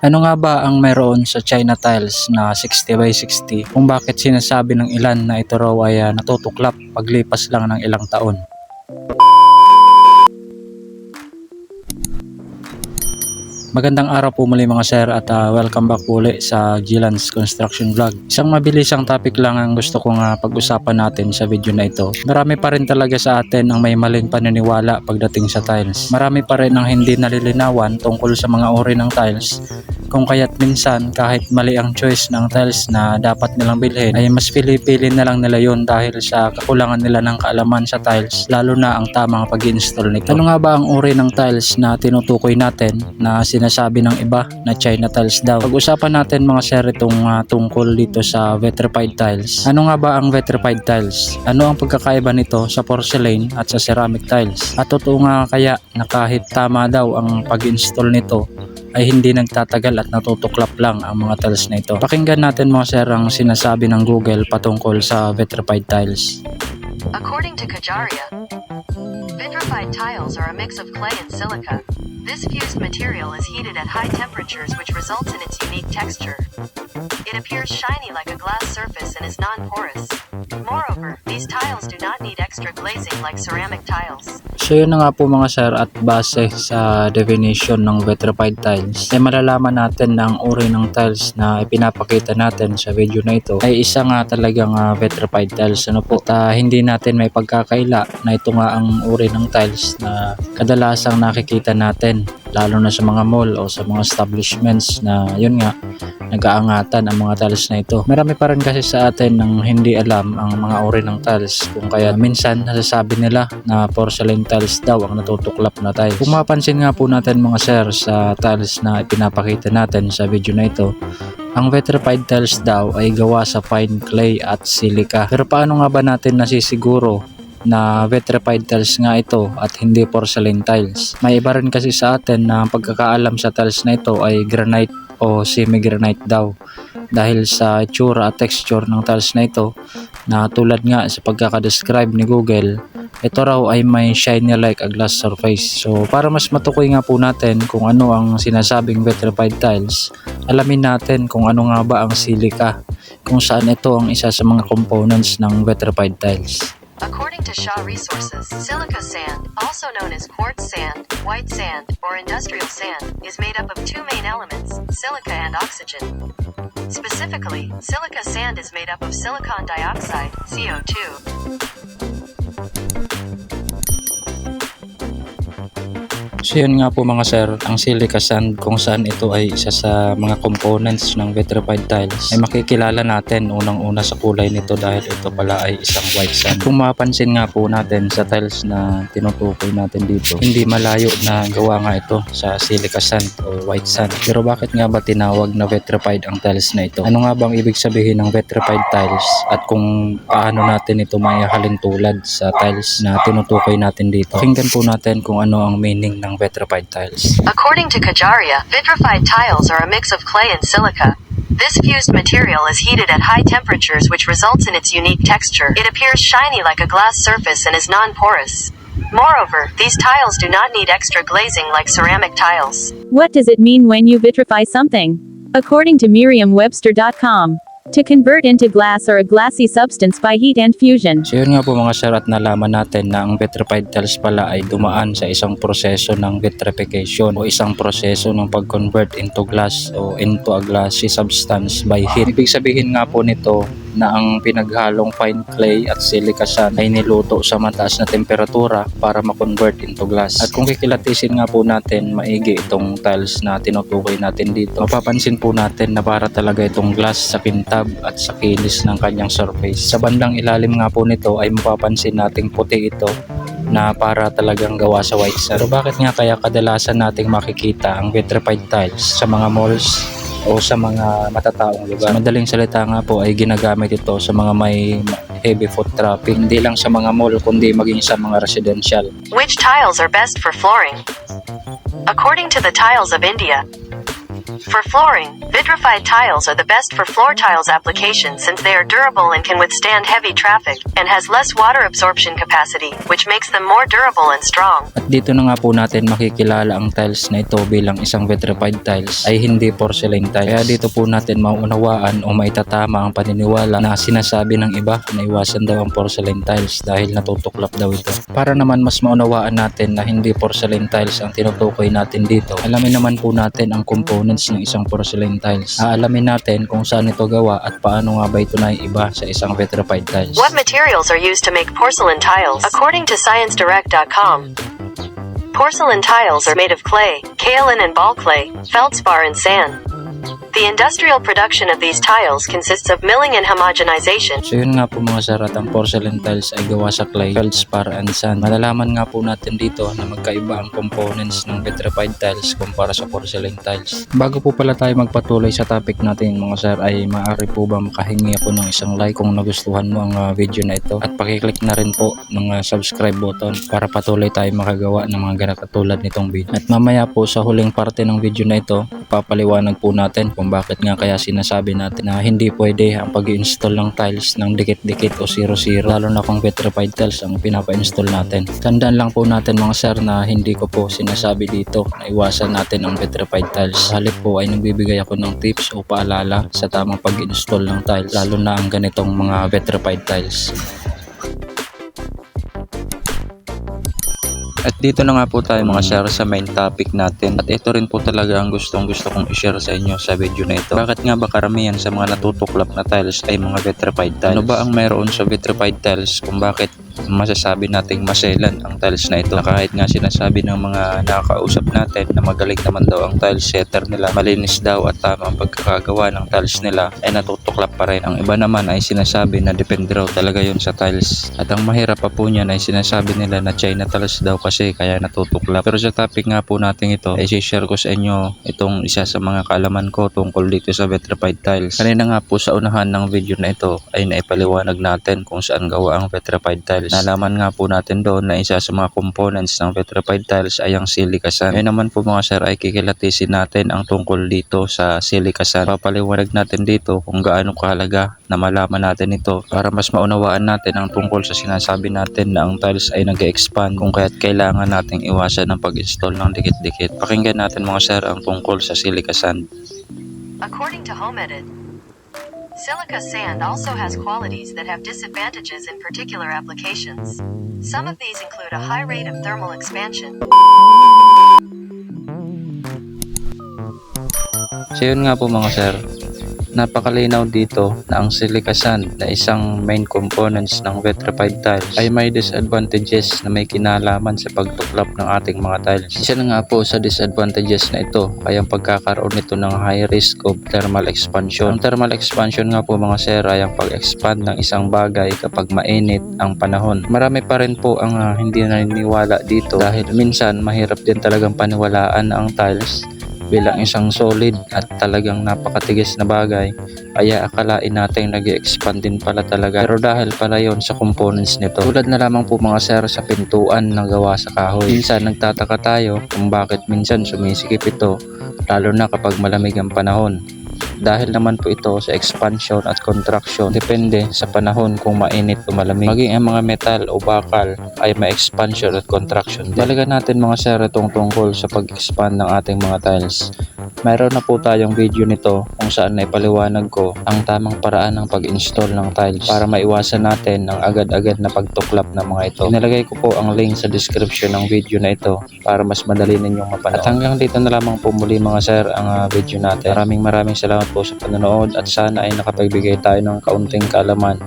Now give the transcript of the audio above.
Ano nga ba ang meron sa China tiles na 60 by 60 kung bakit sinasabi ng ilan na ito raw ay ah, natutuklap paglipas lang ng ilang taon? Magandang araw po muli mga sir at ah, welcome back po ulit sa Gilans Construction Vlog. Isang mabilisang topic lang ang gusto kong ah, pag-usapan natin sa video na ito. Marami pa rin talaga sa atin ang may maling paniniwala pagdating sa tiles. Marami pa rin ang hindi nalilinawan tungkol sa mga uri ng tiles kung kaya't minsan kahit mali ang choice ng tiles na dapat nilang bilhin ay mas pili-pili na lang nila yon dahil sa kakulangan nila ng kaalaman sa tiles lalo na ang tamang pag install nito. Ano nga ba ang uri ng tiles na tinutukoy natin na sinasabi ng iba na China tiles daw? Pag-usapan natin mga sir itong ah, tungkol dito sa vitrified tiles. Ano nga ba ang vitrified tiles? Ano ang pagkakaiba nito sa porcelain at sa ceramic tiles? At totoo nga kaya na kahit tama daw ang pag-install nito ay hindi nagtatagal at natutuklap lang ang mga tiles na ito. Pakinggan natin mga sir ang sinasabi ng Google patungkol sa vitrified tiles. According to Kajaria, vitrified tiles are a mix of clay and silica. This fused material is heated at high temperatures which results in its unique texture. It appears shiny like a glass surface and is non-porous. Moreover, these tiles do not need extra glazing like ceramic tiles. So yun na nga po mga sir at base sa definition ng vitrified tiles ay malalaman natin na ang uri ng tiles na ipinapakita natin sa video na ito ay isa nga talagang uh, vitrified tiles ano po ta hindi natin may pagkakaila na ito nga ang uri ng tiles na kadalasang nakikita natin lalo na sa mga mall o sa mga establishments na yun nga nag-aangatan ang mga tiles na ito. Marami pa rin kasi sa atin nang hindi alam ang mga uri ng tiles kung kaya minsan nasasabi nila na porcelain tiles daw ang natutuklap na tiles. Kung mapansin nga po natin mga sir sa tiles na ipinapakita natin sa video na ito, ang vitrified tiles daw ay gawa sa fine clay at silica. Pero paano nga ba natin nasisiguro na vitrified tiles nga ito at hindi porcelain tiles. May iba rin kasi sa atin na pagkakaalam sa tiles na ito ay granite o semi-granite daw dahil sa itsura at texture ng tiles na ito na tulad nga sa pagkakadescribe ni Google ito raw ay may shiny like a glass surface. So para mas matukoy nga po natin kung ano ang sinasabing vitrified tiles, alamin natin kung ano nga ba ang silica, kung saan ito ang isa sa mga components ng vitrified tiles. To Shaw Resources, silica sand, also known as quartz sand, white sand, or industrial sand, is made up of two main elements, silica and oxygen. Specifically, silica sand is made up of silicon dioxide, CO2, So yun nga po mga sir, ang silica sand kung saan ito ay isa sa mga components ng vitrified tiles ay makikilala natin unang-una sa kulay nito dahil ito pala ay isang white sand. Kung mapansin nga po natin sa tiles na tinutukoy natin dito, hindi malayo na gawa nga ito sa silica sand o white sand. Pero bakit nga ba tinawag na vitrified ang tiles na ito? Ano nga bang ibig sabihin ng vitrified tiles at kung paano natin ito may halintulad sa tiles na tinutukoy natin dito? Pakinggan po natin kung ano ang meaning ng vitrified tiles. According to Kajaria, vitrified tiles are a mix of clay and silica. This fused material is heated at high temperatures which results in its unique texture. It appears shiny like a glass surface and is non-porous. Moreover, these tiles do not need extra glazing like ceramic tiles. What does it mean when you vitrify something? According to Merriam-Webster.com, to convert into glass or a glassy substance by heat and fusion. So yun nga po mga sir at nalaman natin na ang vitrified tiles pala ay dumaan sa isang proseso ng vitrification o isang proseso ng pag-convert into glass o into a glassy substance by heat. Ibig sabihin nga po nito na ang pinaghalong fine clay at silica sand ay niluto sa mataas na temperatura para ma-convert into glass. At kung kikilatisin nga po natin maigi itong tiles na tinutukoy natin dito, mapapansin po natin na para talaga itong glass sa kintab at sa kinis ng kanyang surface. Sa bandang ilalim nga po nito ay mapapansin nating puti ito na para talagang gawa sa white sand. Pero bakit nga kaya kadalasan nating makikita ang vitrified tiles sa mga malls o sa mga matataong lugar. Sa madaling salita nga po ay ginagamit ito sa mga may heavy foot traffic. Hindi lang sa mga mall kundi maging sa mga residential. Which tiles are best for flooring? According to the Tiles of India, For flooring, vitrified tiles are the best for floor tiles application since they are durable and can withstand heavy traffic, and has less water absorption capacity, which makes them more durable and strong. At dito na nga po natin makikilala ang tiles na ito bilang isang vitrified tiles ay hindi porcelain tiles. Kaya dito po natin mauunawaan o maitatama ang paniniwala na sinasabi ng iba na iwasan daw ang porcelain tiles dahil natutuklap daw ito. Para naman mas maunawaan natin na hindi porcelain tiles ang tinutukoy natin dito, alamin naman po natin ang components ng isang porcelain tiles. Aalamin natin kung saan ito gawa at paano nga ba ito naiiba sa isang vitrified tiles. What materials are used to make porcelain tiles? According to ScienceDirect.com, porcelain tiles are made of clay, kaolin and ball clay, feldspar and sand. The industrial production of these tiles consists of milling and homogenization. So yun nga po mga sir at ang porcelain tiles ay gawa sa clay, feldspar and sand. Malalaman nga po natin dito na magkaiba ang components ng vitrified tiles kumpara sa porcelain tiles. Bago po pala tayo magpatuloy sa topic natin mga sir ay maaari po ba makahingi ako ng isang like kung nagustuhan mo ang uh, video na ito at pakiclick na rin po ng uh, subscribe button para patuloy tayo makagawa ng mga ganap katulad nitong video. At mamaya po sa huling parte ng video na ito, papaliwanag po natin kung bakit nga kaya sinasabi natin na hindi pwede ang pag install ng tiles ng dikit-dikit o zero-zero lalo na kung vitrified tiles ang pinapa-install natin. Tandaan lang po natin mga sir na hindi ko po sinasabi dito na iwasan natin ang vitrified tiles. Halip po ay nagbibigay ako ng tips o paalala sa tamang pag-install ng tiles lalo na ang ganitong mga vitrified tiles. At dito na nga po tayo mga share sa main topic natin. At ito rin po talaga ang gustong gusto kong i-share sa inyo sa video na ito. Bakit nga ba karamihan sa mga natutuklap na tiles ay mga vitrified tiles? Ano ba ang mayroon sa vitrified tiles kung bakit masasabi nating maselan ang tiles na ito? Na kahit nga sinasabi ng mga nakakausap natin na magaling naman daw ang tiles setter nila, malinis daw at tama ang pagkakagawa ng tiles nila ay natutuklap pa rin. Ang iba naman ay sinasabi na depende raw talaga yun sa tiles. At ang mahirap pa po niyan ay sinasabi nila na China tiles daw kasi kaya natutuklap. Pero sa topic nga po natin ito, ay share ko sa inyo itong isa sa mga kaalaman ko tungkol dito sa vitrified tiles. Kanina nga po sa unahan ng video na ito ay naipaliwanag natin kung saan gawa ang vitrified tiles. Nalaman nga po natin doon na isa sa mga components ng vitrified tiles ay ang silica sand. Ngayon naman po mga sir ay kikilatisin natin ang tungkol dito sa silica sand. Papaliwanag natin dito kung gaano kahalaga na malaman natin ito para mas maunawaan natin ang tungkol sa sinasabi natin na ang tiles ay nag expand kung kaya't kailangan nating iwasan ang pag-install ng dikit-dikit. Pakinggan natin mga sir ang tungkol sa silica sand. According to HomeEdit, silica sand also has qualities that have disadvantages in particular applications. Some of these include a high rate of thermal expansion, So yun nga po mga sir, napakalinaw dito na ang silica sand na isang main components ng vitrified tiles ay may disadvantages na may kinalaman sa pagtuklap ng ating mga tiles. Isa na nga po sa disadvantages na ito ay ang pagkakaroon nito ng high risk of thermal expansion. Ang thermal expansion nga po mga sir ay ang pag-expand ng isang bagay kapag mainit ang panahon. Marami pa rin po ang ah, hindi naniniwala dito dahil minsan mahirap din talagang paniwalaan ang tiles bilang isang solid at talagang napakatigas na bagay kaya akalain natin nag expand din pala talaga. Pero dahil pala yon sa components nito tulad na lamang po mga sir sa pintuan na gawa sa kahoy. Minsan nagtataka tayo kung bakit minsan sumisikip ito lalo na kapag malamig ang panahon dahil naman po ito sa expansion at contraction depende sa panahon kung mainit o malamig. Maging ang mga metal o bakal ay may expansion at contraction. Balikan natin mga sir itong tungkol sa pag-expand ng ating mga tiles. Mayroon na po tayong video nito kung saan na ipaliwanag ko ang tamang paraan ng pag-install ng tiles para maiwasan natin ang agad-agad na pagtuklap ng mga ito. Inilagay ko po ang link sa description ng video na ito para mas madali ninyong mapanood. At hanggang dito na lamang po muli mga sir ang ah, video natin. Maraming maraming salamat po sa panonood at sana ay nakapagbigay tayo ng kaunting kaalaman